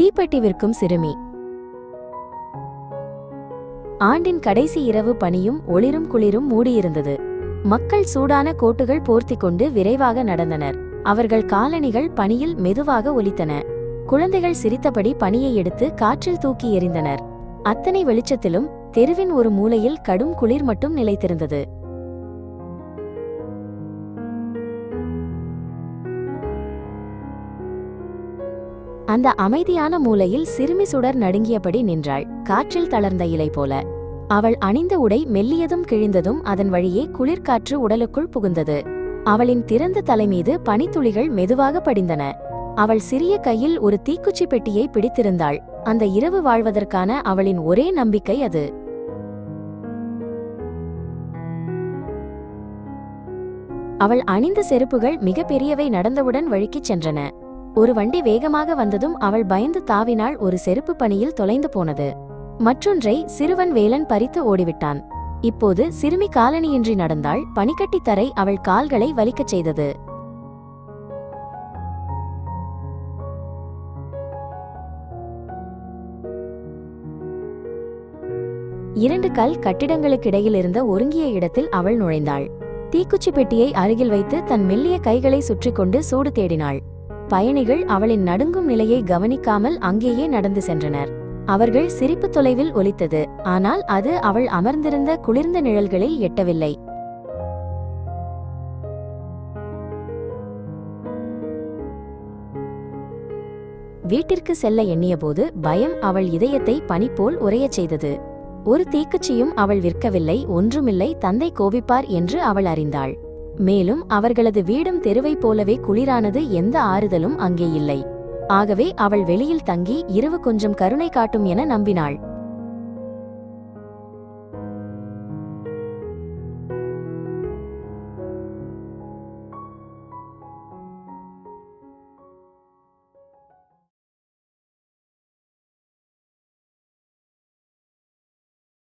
தீப்பெட்டி விற்கும் சிறுமி. ஆண்டின் கடைசி இரவு பனியும் ஒளிரும் குளிரும் மூடியிருந்தது. மக்கள் சூடான கோட்டுகள் போர்த்திக் கொண்டு விரைவாக நடந்தனர். அவர்கள் காலணிகள் பனியில் மெதுவாக ஒலித்தன. குழந்தைகள் சிரித்தபடி பனியை எடுத்து காற்றில் தூக்கி எறிந்தனர். அத்தனை வெளிச்சத்திலும் தெருவின் ஒரு மூலையில் கடும் குளிர் மட்டும் நிலைத்திருந்தது. அந்த அமைதியான மூலையில் சிறுமி சுடர் நடுங்கியபடி நின்றாள். காற்றில் தளர்ந்த இலை போல. அவள் அணிந்த உடை மெல்லியதும் கிழிந்ததும் அதன் வழியே குளிர்காற்று உடலுக்குள் புகுந்தது. அவளின் திறந்த தலைமீது பனித்துளிகள் மெதுவாக படிந்தன. அவள் சிறிய கையில் ஒரு தீக்குச்சி பெட்டியை பிடித்திருந்தாள். அந்த இரவு வாழ்வதற்கான அவளின் ஒரே நம்பிக்கை அது. அவள் அணிந்த செருப்புகள் மிகப்பெரியவை நடந்தவுடன் வழுக்கிச் சென்றன. ஒரு வண்டி வேகமாக வந்ததும் அவள் பயந்து தாவினாள் ஒரு செருப்பு பணியில் தொலைந்து போனது. மற்றொன்றை சிறுவன் வேலன் பறித்து ஓடிவிட்டான். இப்போது சிறுமி காலணியின்றி நடந்தாள் பனிக்கட்டி தரை அவள் கால்களை வலிக்கச் செய்தது. இரண்டு கல் கட்டிடங்களுக்கிடையில் இருந்த ஒருங்கிய இடத்தில் அவள் நுழைந்தாள். தீக்குச்சி பெட்டியை அருகில் வைத்து தன் மெல்லிய கைகளை சுற்றி கொண்டு சூடு தேடினாள். பயணிகள் அவளின் நடுங்கும் நிலையை கவனிக்காமல் அங்கேயே நடந்து சென்றனர். அவர்கள் சிரிப்பு தொலைவில் ஒலித்தது. ஆனால் அது அவள் அமர்ந்திருந்த குளிர்ந்த நிழல்களில் எட்டவில்லை. வீட்டிற்கு செல்ல எண்ணியபோது பயம் அவள் இதயத்தை பனிப்போல் உரையச் செய்தது. ஒரு தீக்குச்சியும் அவள் விற்கவில்லை. ஒன்றுமில்லை. தந்தை கோபிப்பார் என்று அவள் அறிந்தாள். மேலும் அவர்களது வீடும் தெருவைப் போலவே குளிரானது எந்த ஆறுதலும் அங்கே இல்லை. ஆகவே அவள் வெளியில் தங்கி இரவு கொஞ்சம் கருணை காட்டும் என நம்பினாள்.